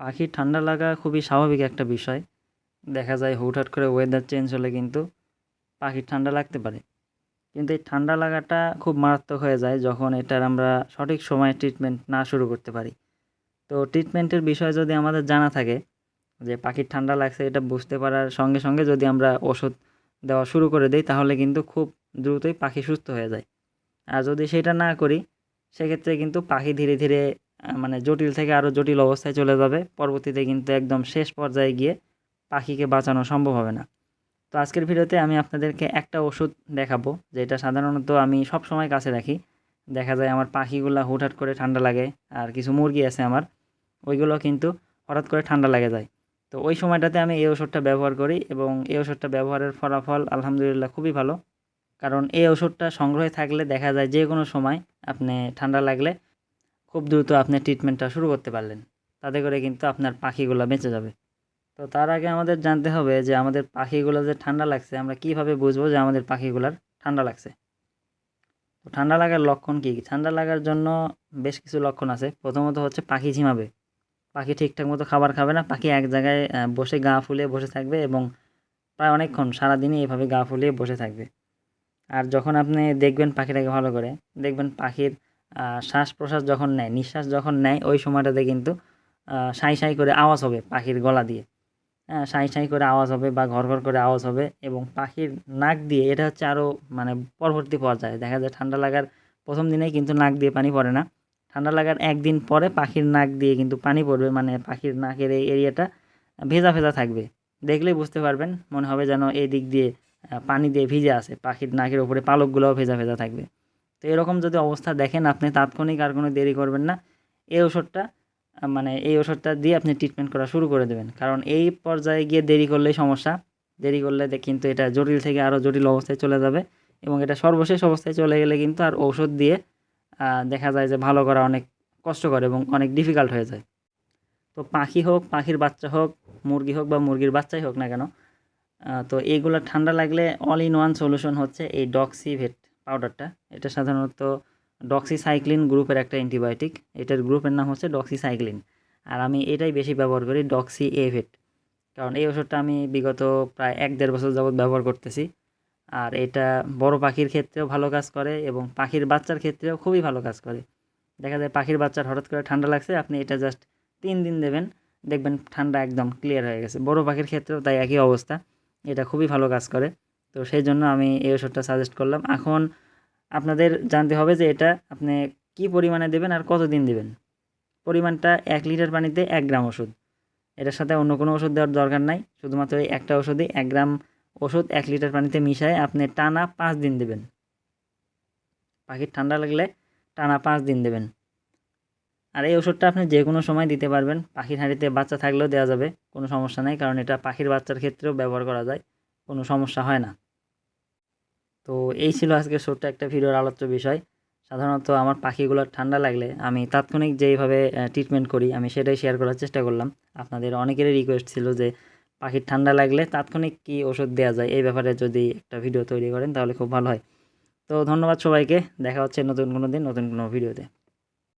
পাখির ঠান্ডা লাগা খুবই স্বাভাবিক একটা বিষয়। দেখা যায় হুটহাট করে ওয়েদার চেঞ্জ হলে কিন্তু পাখির ঠান্ডা লাগতে পারে। কিন্তু এই ঠান্ডা লাগাটা খুব মারাত্মক হয়ে যায় যখন এটার আমরা সঠিক সময়ে ট্রিটমেন্ট না শুরু করতে পারি। তো ট্রিটমেন্টের বিষয় যদি আমাদের জানা থাকে যে পাখির ঠান্ডা লাগছে এটা বুঝতে পারার সঙ্গে সঙ্গে যদি আমরা ওষুধ দেওয়া শুরু করে দিই তাহলে কিন্তু খুব দ্রুতই পাখি সুস্থ হয়ে যায়। আর যদি সেটা না করি, সেক্ষেত্রে কিন্তু পাখি ধীরে ধীরে মানে জটিল থেকে আরও জটিল অবস্থায় চলে যাবে। পরবর্তীতে কিন্তু একদম শেষ পর্যায়ে গিয়ে পাখিকে বাঁচানো সম্ভব হবে না। তো আজকের ভিডিওতে আমি আপনাদেরকে একটা ওষুধ দেখাবো, যেটা সাধারণত আমি সব সময় কাছে রাখি। দেখা যায় আমার পাখিগুলো হুটহাট করে ঠান্ডা লাগে, আর কিছু মুরগি আছে আমার, ওইগুলো কিন্তু হঠাৎ করে ঠান্ডা লাগে যায়। তো ওই সময়টাতে আমি এই ওষুধটা ব্যবহার করি এবং এই ওষুধটা ব্যবহারের ফলাফল আলহামদুলিল্লাহ খুবই ভালো। কারণ এই ওষুধটা সংগ্রহে থাকলে দেখা যায় যে কোনো সময় আপনি ঠান্ডা লাগলে খুব দ্রুত আপনি ট্রিটমেন্টটা শুরু করতে পারলেন। তাতে করে কিন্তু আপনার পাখিগুলো বেঁচে যাবে। তো তার আগে আমাদের জানতে হবে যে আমাদের পাখিগুলো যে ঠান্ডা লাগছে, আমরা কীভাবে বুঝব যে আমাদের পাখিগুলার ঠান্ডা লাগছে? তো ঠান্ডা লাগার লক্ষণ কী? ঠান্ডা লাগার জন্য বেশ কিছু লক্ষণ আছে। প্রথমত হচ্ছে পাখি ঝিমাবে পাখি ঠিকঠাক মতো খাবার খাবে না। পাখি এক জায়গায় বসে গা ফুলিয়ে বসে থাকবে এবং প্রায় অনেকক্ষণ, সারাদিনই এভাবে গা ফুলিয়ে বসে থাকবে। আর যখন আপনি দেখবেন পাখিটাকে ভালো করে, দেখবেন পাখির শ্বাস প্রশ্বাস যখন নেয়, নিঃশ্বাস যখন নেয়, ওই সময়টাতে কিন্তু সাই সাই করে আওয়াজ হবে পাখির গলা দিয়ে। হ্যাঁ সাই সাই করে আওয়াজ হবে বা ঘর ঘর করে আওয়াজ হবে এবং পাখির নাক দিয়ে, এটা হচ্ছে আরও মানে পরবর্তী পর্যায়ে। দেখা যায় ঠান্ডা লাগার প্রথম দিনেই কিন্তু নাক দিয়ে পানি পড়ে না। ঠান্ডা লাগার একদিন পরে পাখির নাক দিয়ে কিন্তু পানি পড়বে মানে পাখির নাকের এই এরিয়াটা ভেজা ভেজা থাকবে। দেখলেই বুঝতে পারবেন, মনে হবে যেন এই দিক দিয়ে পানি দিয়ে ভিজে আছে, পাখির নাকের উপরে পালকগুলোও ভেজা ভেজা থাকবে। তো এরকম যদি অবস্থা দেখেন আপনি তাৎক্ষণিক আর কোনো দেরি করবেন না, এই ওষুধটা মানে এই ওষুধটা দিয়ে আপনি ট্রিটমেন্ট করা শুরু করে দেবেন। কারণ এই পর্যায়ে গিয়ে দেরি করলেই সমস্যা। দেরি করলে কিন্তু এটা জটিল থেকে আরও জটিল অবস্থায় চলে যাবে এবং এটা সর্বশেষ অবস্থায় চলে গেলে কিন্তু আর ঔষধ দিয়ে দেখা যায় যে ভালো করা অনেক কষ্টকর এবং অনেক ডিফিকাল্ট হয়ে যায়। তো পাখি হোক, পাখির বাচ্চা হোক, মুরগি হোক বা মুরগির বাচ্চাই হোক না কেন তো এইগুলো ঠান্ডা লাগলে অল ইন ওয়ান সলিউশন হচ্ছে এই ডক্সিভেট পাউডারটা এটা সাধারণত ডক্সিসাইক্লিন গ্রুপের একটা অ্যান্টিবায়োটিক এটার গ্রুপের নাম হচ্ছে ডক্সিসাইক্লিন আর আমি এটাই বেশি ব্যবহার করি ডক্সি এভেট কারণ এই ওষুধটা আমি বিগত প্রায় এক দেড় বছর যাবৎ ব্যবহার করতেছি। আর এটা বড় পাখির ক্ষেত্রেও ভালো কাজ করে এবং পাখির বাচ্চার ক্ষেত্রেও খুবই ভালো কাজ করে। দেখা যায় পাখির বাচ্চার হঠাৎ করে ঠান্ডা লাগছে, আপনি এটা জাস্ট তিন দিন দেবেন। দেখবেন ঠান্ডা একদম ক্লিয়ার হয়ে গেছে। বড় পাখির ক্ষেত্রেও তাই একই অবস্থা। এটা খুবই ভালো কাজ করে। তো সেই জন্য আমি এই ওষুধটা সাজেস্ট করলাম। এখন আপনাদের জানতে হবে যে এটা আপনি কি পরিমাণে দেবেন আর কতদিন দেবেন? পরিমাণটা এক লিটার পানিতে এক গ্রাম ওষুধ। এটার সাথে অন্য কোনো ওষুধ দেওয়ার দরকার নাই। শুধুমাত্র এই একটা ওষুধে এক গ্রাম ওষুধ এক লিটার পানিতে মিশায় আপনি টানা পাঁচ দিন দেবেন। পাখির ঠান্ডা লাগলে টানা পাঁচ দিন দেবেন। আর এই ওষুধটা আপনি যে কোনো সময় দিতে পারবেন। পাখির হাঁড়িতে বাচ্চা থাকলেও দেওয়া যাবে, কোনো সমস্যা নেই। কারণ এটা পাখির বাচ্চার ক্ষেত্রেও ব্যবহার করা যায়, কোনো সমস্যা হয় না। তো এই ছিল আজকে ছোট্ট একটা ভিডিওর আলোচ্য বিষয়। সাধারণত আমার পাখিগুলোর ঠান্ডা লাগলে আমি তাৎক্ষণিক যেইভাবে ট্রিটমেন্ট করি, আমি সেটাই শেয়ার করার চেষ্টা করলাম। আপনাদের অনেকেরই রিকোয়েস্ট ছিল যে, পাখির ঠান্ডা লাগলে তাৎক্ষণিক কী ওষুধ দেওয়া যায়? এই ব্যাপারে যদি একটা ভিডিও তৈরি করেন, তাহলে খুব ভালো হয়। তো ধন্যবাদ সবাইকে। দেখা হচ্ছে নতুন কোনো দিন, নতুন কোনো ভিডিওতে